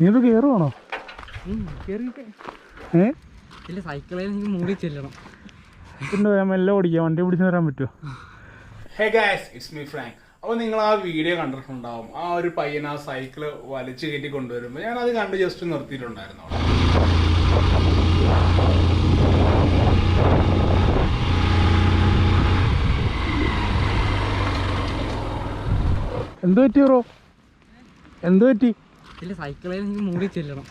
നീ ഇത് കയറുവാണോ ഇല്ല സൈക്കിളിൽ എനിക്ക് മൂടി ചെല്ലണം. പിന്നെ ഞാൻ മെല്ലെ ഓടിക്കാം. വണ്ടി പിടിച്ച് തരാൻ പറ്റുമോ hey guys it's me Frank അപ്പോൾ നിങ്ങൾ ആ വീഡിയോ കണ്ടിട്ടുണ്ടാവും. ആ ഒരു പയ്യൻ ആ സൈക്കിൾ വലിച്ചു കയറ്റി കൊണ്ടുവരുമ്പോൾ ഞാൻ അത് കണ്ട് ജസ്റ്റ് നിർത്തിയിട്ടുണ്ടായിരുന്നു. എന്ത് പറ്റി ബ്രോ? എന്ത് പറ്റി? ഇല്ല സൈക്കിളിൽ എനിക്ക് മൂടി ചെല്ലണം.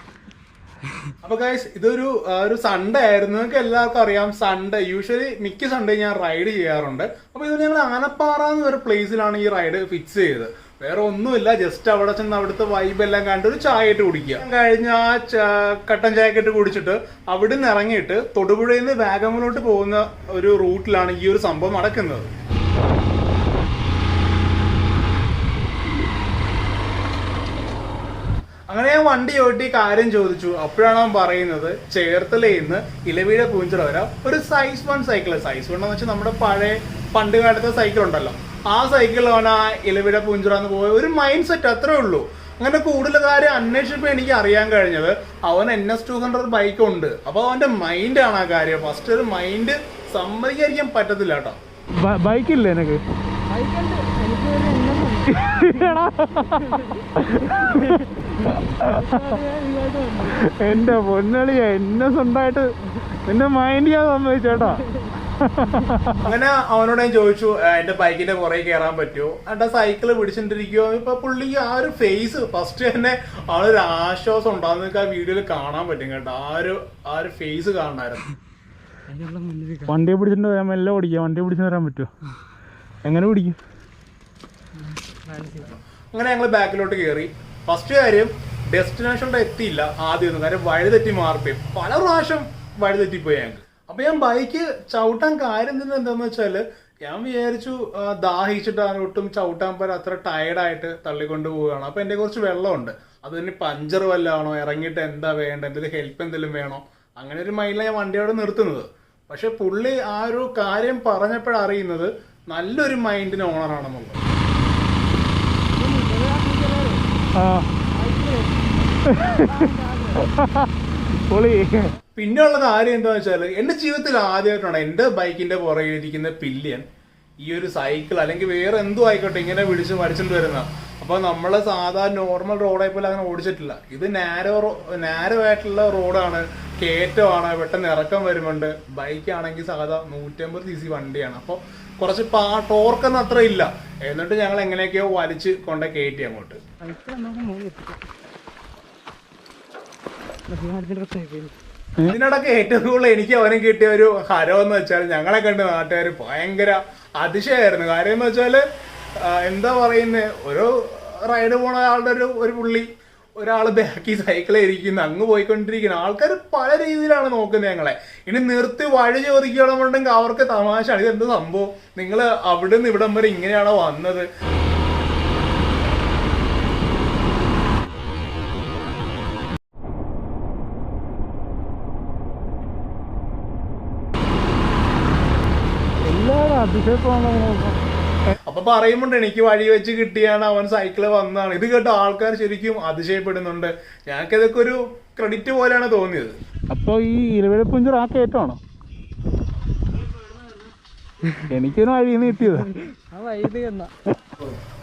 അപ്പൊ ഗൈസ് ഇതൊരു ഒരു സൺഡേ ആയിരുന്നു. നിങ്ങൾക്ക് എല്ലാവർക്കും അറിയാം സൺഡേ യൂഷ്വലി മിക്ക സൺഡേ ഞാൻ റൈഡ് ചെയ്യാറുണ്ട്. അപ്പൊ ഇത് ഞങ്ങൾ ആനപ്പാറ എന്ന ഒരു പ്ലേസിലാണ് ഈ റൈഡ് ഫിക്സ് ചെയ്തത്. വേറെ ഒന്നുമില്ല ജസ്റ്റ് അവിടെ ചെന്ന് അവിടുത്തെ വൈബ് എല്ലാം കണ്ട് ഒരു ചായ ഇട്ട് കുടിക്കുക കഴിഞ്ഞ ആ കട്ടൻ ചായ ഇട്ട് കുടിച്ചിട്ട് അവിടെ നിന്ന് ഇറങ്ങിയിട്ട് തൊടുപുഴയിൽ നിന്ന് വാഗമലോട്ട് പോകുന്ന ഒരു റൂട്ടിലാണ് ഈ ഒരു സംഭവം നടക്കുന്നത്. അങ്ങനെ ഞാൻ വണ്ടി ഓട്ടി കാര്യം ചോദിച്ചു. അപ്പോഴാണ് അവൻ പറയുന്നത് ചേർത്തലയിൽ നിന്ന് ഇലവീഴ പൂഞ്ചിറ വരാം. ഒരു size one cycle size one എന്ന് വെച്ചാൽ നമ്മുടെ പഴയ പണ്ട് കാലത്തെ സൈക്കിൾ ഉണ്ടല്ലോ. ആ സൈക്കിൾ അവൻ ആ ഇലവീഴ പൂഞ്ചിറ എന്ന് പോയ. ഒരു മൈൻഡ് സെറ്റ് അത്രേ ഉള്ളൂ. അങ്ങനെ കൂടുതൽ കാര്യം അന്വേഷിച്ചപ്പോൾ എനിക്ക് അറിയാൻ കഴിഞ്ഞത് അവൻ N S two hundred bike ഉണ്ട്. അപ്പോൾ അവന്റെ മൈൻഡാണ് ആ കാര്യം. ഫസ്റ്റ് ഒരു മൈൻഡ് സമ്മതിക്കാതിരിക്കാൻ പറ്റത്തില്ല കേട്ടോ. ബൈക്കില്ലേ എനിക്ക് ബൈക്കുണ്ട് എനിക്ക് എന്റെ പൊന്നളിയ എന്നെ സ്വന്തമായിട്ട് നിന്റെ മൈൻഡ് ഞാൻ സമ്മതിച്ചേട്ടാ അങ്ങനെ അവനോട് ഞാൻ ചോദിച്ചു എന്റെ ബൈക്കിന്റെ പുറകെ കേറാൻ പറ്റുമോ? എന്റെ സൈക്കിൾ പിടിച്ചിട്ടിരിക്കുവോ ഇപ്പൊ പുള്ളി ആ ഒരു ഫേസ് ഫസ്റ്റ് തന്നെ അവളൊരു ആശ്വാസം ഉണ്ടാകുന്ന ആ വീഡിയോയിൽ കാണാൻ പറ്റും കേട്ടോ. ആ ഒരു ആ ഒരു ഫേസ് കാണണായിരുന്നു വണ്ടി പിടിച്ചിട്ട് വരാൻ മെല്ലെ ഓടിക്കാം. വണ്ടി പിടിച്ചു വരാൻ പറ്റുമോ എങ്ങനെ പിടിക്കും? അങ്ങനെ ഞങ്ങൾ ബാക്കിലോട്ട് കയറി ഫസ്റ്റ് കാര്യം ഡെസ്റ്റിനേഷനിൽ എത്തിയില്ല ആദ്യമൊന്നും കാര്യം വഴി തെറ്റി മാറിപ്പോയി. പല പ്രാവശ്യം വഴി തെറ്റിപ്പോയി ഞങ്ങൾക്ക്. അപ്പൊ ഞാൻ ബൈക്ക് ചവിട്ടാൻ കാര്യം തന്നെ എന്താന്ന് വെച്ചാൽ ഞാൻ വിചാരിച്ചു ദാഹിച്ചിട്ടാണ് ഒട്ടും ചവിട്ടാൻ പോലെ അത്ര ടയർഡായിട്ട് തള്ളിക്കൊണ്ട് പോവുകയാണ്. അപ്പൊ എന്റെ കുറച്ച് വെള്ളമുണ്ട്. അത് തന്നെ പഞ്ചർ വല്ലതാണോ ഇറങ്ങിയിട്ട് എന്താ വേണ്ട എന്തെങ്കിലും ഹെൽപ്പ് എന്തെങ്കിലും വേണോ? അങ്ങനെ ഒരു മൈൻഡിലാണ് ഞാൻ വണ്ടി അവിടെ നിർത്തുന്നത്. പക്ഷെ പുള്ളി ആ ഒരു കാര്യം പറഞ്ഞപ്പോഴറിയുന്നത് നല്ലൊരു മൈൻഡിന് ഓണറാണെന്നുള്ളത് ആ. പിന്നെ ഉള്ളത് കാര്യം എന്താ വെച്ചാൽ എന്റെ ജീവിതത്തിൽ ആദ്യമായിട്ടാണ് എന്റെ ബൈക്കിന്റെ പുറകിലിരിക്കുന്ന പില്ലിയൻ ഈ ഒരു സൈക്കിൾ അല്ലെങ്കിൽ വേറെ എന്തോ ആയിക്കോട്ടെ ഇങ്ങനെ വിളിച്ച് വലിച്ചിട്ട് വരുന്ന. അപ്പൊ നമ്മൾ സാധാരണ നോർമൽ റോഡായി പോലെ അങ്ങനെ ഓടിച്ചിട്ടില്ല. ഇത് നാരോ നാരോ ആയിട്ടുള്ള റോഡാണ് കയറ്റമാണ് പെട്ടെന്ന് ഇറക്കം വരുന്നുണ്ട്. ബൈക്ക് ആണെങ്കിൽ സാധാ നൂറ്റമ്പത് സി സി വണ്ടിയാണ്. അപ്പോൾ കുറച്ച് പാ ടോർക്കൊന്നും അത്ര ഇല്ല. എന്നിട്ട് ഞങ്ങൾ എങ്ങനെയൊക്കെയോ വലിച്ച് കൊണ്ട കയറ്റി അങ്ങോട്ട്. ഇതിനിടയ്ക്ക് ഏറ്റവും കൂടുതൽ എനിക്ക് അവനും കിട്ടിയ ഒരു ഹരം എന്ന് വെച്ചാൽ ഞങ്ങളെ കണ്ട് നാട്ടുകാർ ഭയങ്കര അതിശയമായിരുന്നു കാര്യം എന്ന് വെച്ചാൽ എന്താ പറയുന്നത് ഒരു റൈഡ് പോണ ആളുടെ ഒരു ഒരു പുള്ളി ഒരാൾ ബാക്കി സൈക്കിളിൽ ഇരിക്കുന്നു അങ്ങ് പോയിക്കൊണ്ടിരിക്കുന്നു. ആൾക്കാർ പല രീതിയിലാണ് നോക്കുന്നത് ഞങ്ങളെ. ഇനി നിർത്തി വഴി ചോദിക്കണമെന്നുണ്ടെങ്കിൽ അവർക്ക് തമാശ ഇതെന്ത് സംഭവം? നിങ്ങൾ അവിടെ നിന്ന് ഇവിടം വരെ ഇങ്ങനെയാണോ വന്നത്? എല്ലാവരും അതിശയത്തോളം അപ്പൊ പറയുമ്പോണ്ട് എനിക്ക് വഴി വെച്ച് കിട്ടിയാണ് അവൻ സൈക്കിൾ വന്നതാണ്. ഇത് കേട്ടോ ആൾക്കാർ ശരിക്കും അതിശയപ്പെടുന്നുണ്ട്. ഞങ്ങൾക്ക് ഇതൊക്കെ ഒരു ക്രെഡിറ്റ് പോലെയാണ് തോന്നിയത്. അപ്പൊ ഈ ഇരുവഴപ്പുഞ്ചർ ആ കയറ്റമാണോ? എനിക്കൊരു വഴി കിട്ടിയത്.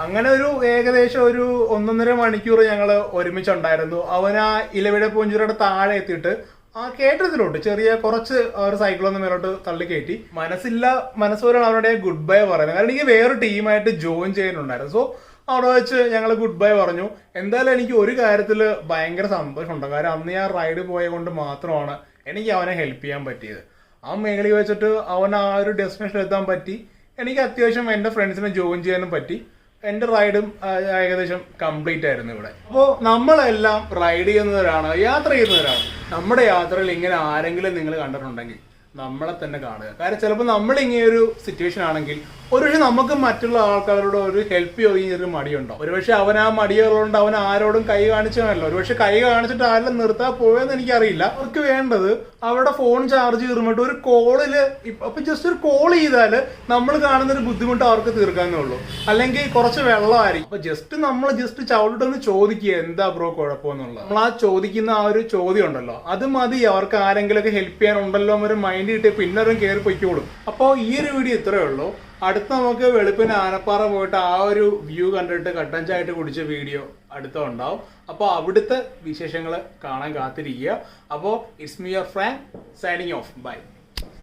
അങ്ങനെ ഒരു ഏകദേശം ഒരു ഒന്നൊന്നര മണിക്കൂർ ഞങ്ങൾ ഒരുമിച്ചുണ്ടായിരുന്നു. അവൻ ആ ഇലവിട പൂഞ്ചിറയുടെ താഴെ എത്തിയിട്ട് ആ കേട്ടതിലോട്ട് ചെറിയ കുറച്ച് ഒരു സൈക്കിളൊന്ന് മേലോട്ട് തള്ളി കയറ്റി മനസ്സില്ല മനസ്സോരാണ് അവരുടെ ഗുഡ് ബൈ പറയുന്നത്. കാരണം എനിക്ക് വേറെ ടീമായിട്ട് ജോയിൻ ചെയ്യാനുണ്ടായിരുന്നു. സോ അവിടെ വെച്ച് ഞങ്ങൾ ഗുഡ് ബൈ പറഞ്ഞു. എന്തായാലും എനിക്ക് ഒരു കാര്യത്തിൽ ഭയങ്കര സന്തോഷമുണ്ട്. കാരണം അന്ന് ഞാൻ റൈഡ് പോയ കൊണ്ട് മാത്രമാണ് എനിക്ക് അവനെ ഹെൽപ്പ് ചെയ്യാൻ പറ്റിയത്. ആ മേഖലയിൽ വെച്ചിട്ട് അവൻ ആ ഒരു ഡെസ്റ്റിനേഷൻ എത്താൻ പറ്റി. എനിക്ക് അത്യാവശ്യം എന്റെ ഫ്രണ്ട്സിനെ ജോയിൻ ചെയ്യാനും പറ്റി. എന്റെ റൈഡും ഏകദേശം കംപ്ലീറ്റ് ആയിരുന്നു ഇവിടെ. അപ്പോൾ നമ്മളെല്ലാം റൈഡ് ചെയ്യുന്നവരാണ് യാത്ര ചെയ്യുന്നവരാണ്. നമ്മുടെ യാത്രയിൽ ഇങ്ങനെ ആരെങ്കിലും നിങ്ങൾ കണ്ടിട്ടുണ്ടെങ്കിൽ നമ്മളെ തന്നെ കാണുക. കാര്യം ചിലപ്പോൾ നമ്മൾ ഇങ്ങനെ ഒരു സിറ്റുവേഷൻ ആണെങ്കിൽ ഒരുപക്ഷെ നമുക്ക് മറ്റുള്ള ആൾക്കാരോട് ഒരു ഹെൽപ്പ് ചോദിക്കുന്ന ഒരു മടിയുണ്ടോ? ഒരുപക്ഷെ അവൻ ആ മടിയുള്ളതുകൊണ്ട് അവൻ ആരോടും കൈ കാണിച്ചു കാണില്ല ഒരുപക്ഷെ കൈ കാണിച്ചിട്ട് ആരെല്ലാം നിർത്താൻ പോയെന്ന് എനിക്കറിയില്ല. അവർക്ക് വേണ്ടത് അവരുടെ ഫോൺ ചാർജ് തീർന്നിട്ട് ഒരു കോളിൽ അപ്പൊ ജസ്റ്റ് ഒരു കോൾ ചെയ്താൽ നമ്മൾ കാണുന്ന ഒരു ബുദ്ധിമുട്ട് അവർക്ക് തീർക്കാന്നേ ഉള്ളൂ അല്ലെങ്കിൽ കുറച്ച് വെള്ളമായിരിക്കും. അപ്പൊ ജസ്റ്റ് നമ്മൾ ജസ്റ്റ് ചവിട്ടിട്ടൊന്ന് ചോദിക്കുക എന്താ ബ്രോ കുഴപ്പമെന്നുള്ളത്? നമ്മൾ ആ ചോദിക്കുന്ന ആ ഒരു ചോദ്യം ഉണ്ടല്ലോ. അത് മതി. അവർക്ക് ആരെങ്കിലുമൊക്കെ ഹെൽപ്പ് ചെയ്യാനുണ്ടല്ലോ എന്നൊരു മൈൻഡ് കിട്ടിയ പിന്നെ അവരും കയറി പൊയ്ക്കോളും. അപ്പോൾ ഈ ഒരു വീഡിയോ ഇത്രയേ ഉള്ളൂ. അടുത്ത നമുക്ക് വെളുപ്പിന് ആനപ്പാറ പോയിട്ട് ആ ഒരു വ്യൂ കണ്ടിട്ട് കട്ടൻ കുടിച്ച വീഡിയോ അടുത്ത ഉണ്ടാവും അപ്പോൾ അവിടുത്തെ വിശേഷങ്ങൾ കാണാൻ കാത്തിരിക്കുക. അപ്പോൾ it's me your Frank signing off bye